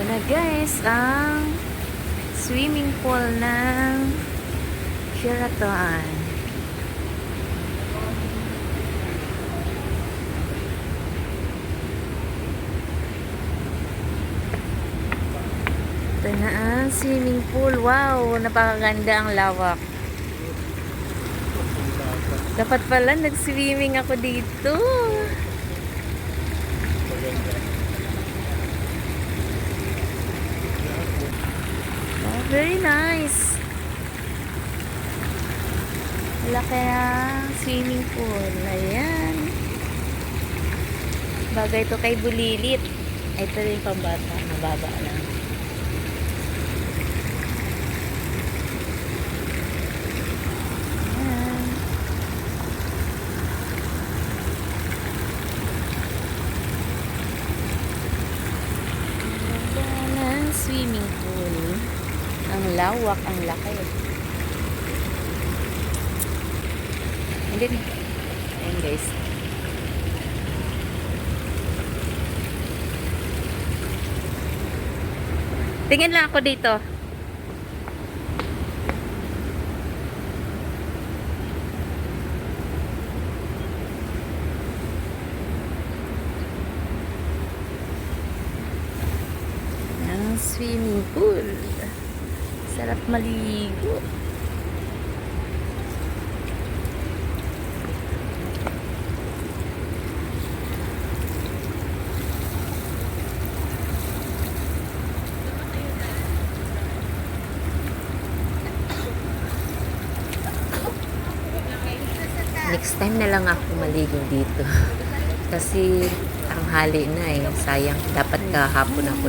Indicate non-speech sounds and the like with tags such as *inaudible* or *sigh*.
Yan na guys, ang swimming pool ng Sheraton. Ito na ang swimming pool. Wow, napakaganda ang lawak. Dapat pala nag-swimming ako dito. Very nice. Laki ang swimming pool. Ayan. Bagay to kay Bulilit. Ito rin pambata. Mababa lang. Ng swimming. Ang lawak, ang laki. Hindi na. Ayan guys. Tingin lang ako dito. Ang swimming pool. Sarap maligo. Next time na lang ako maligo dito. *laughs* Kasi ang hali na eh. Sayang. Dapat kahapon ako